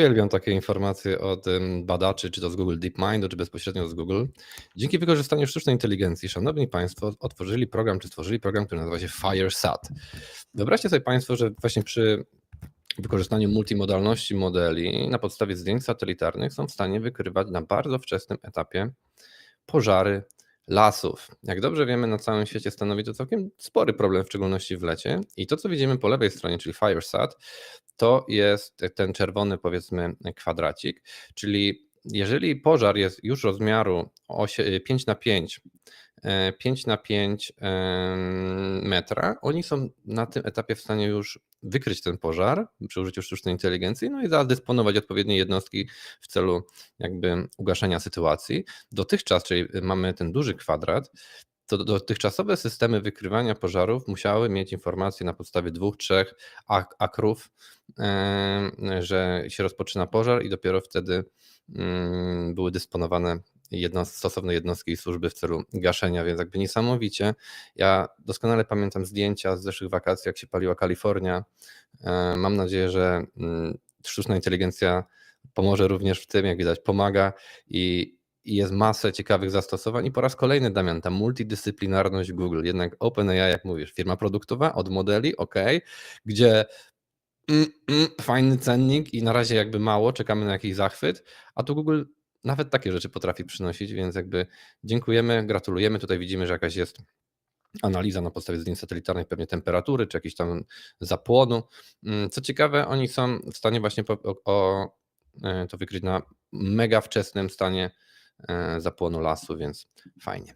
uwielbiam takie informacje od badaczy, czy to z Google DeepMindu, czy bezpośrednio z Google. Dzięki wykorzystaniu sztucznej inteligencji, szanowni państwo, otworzyli program, czy stworzyli program, który nazywa się FireSat. Wyobraźcie sobie państwo, że właśnie przy wykorzystaniu multimodalności modeli na podstawie zdjęć satelitarnych są w stanie wykrywać na bardzo wczesnym etapie pożary lasów. Jak dobrze wiemy, na całym świecie stanowi to całkiem spory problem, w szczególności w lecie. I to, co widzimy po lewej stronie, czyli FireSat, to jest ten czerwony, powiedzmy, kwadracik, czyli jeżeli pożar jest już rozmiaru 5 na 5, 5 na 5 metra, oni są na tym etapie w stanie już wykryć ten pożar przy użyciu sztucznej inteligencji, no i zadysponować odpowiednie jednostki w celu jakby ugaszenia sytuacji. Dotychczas, czyli mamy ten duży kwadrat, to dotychczasowe systemy wykrywania pożarów musiały mieć informacje na podstawie dwóch, trzech ak- akrów, że się rozpoczyna pożar i dopiero wtedy mm, były dysponowane stosowne jednostki i służby w celu gaszenia, więc jakby niesamowicie. Ja doskonale pamiętam zdjęcia z zeszłych wakacji, jak się paliła Kalifornia. E, Mam nadzieję, że mm, sztuczna inteligencja pomoże również w tym, jak widać, pomaga i, i jest masę ciekawych zastosowań. I po raz kolejny, Damian, ta multidyscyplinarność Google, jednak OpenAI, jak mówisz, firma produktowa od modeli, ok, gdzie mm, mm, fajny cennik i na razie jakby mało, czekamy na jakiś zachwyt, a tu Google nawet takie rzeczy potrafi przynosić, więc jakby dziękujemy, gratulujemy. Tutaj widzimy, że jakaś jest analiza na podstawie zdjęć satelitarnych, pewnie temperatury czy jakiś tam zapłonu. Mm, Co ciekawe, oni są w stanie właśnie po, o, o, e, to wykryć na mega wczesnym stanie zapłonu lasu, więc fajnie.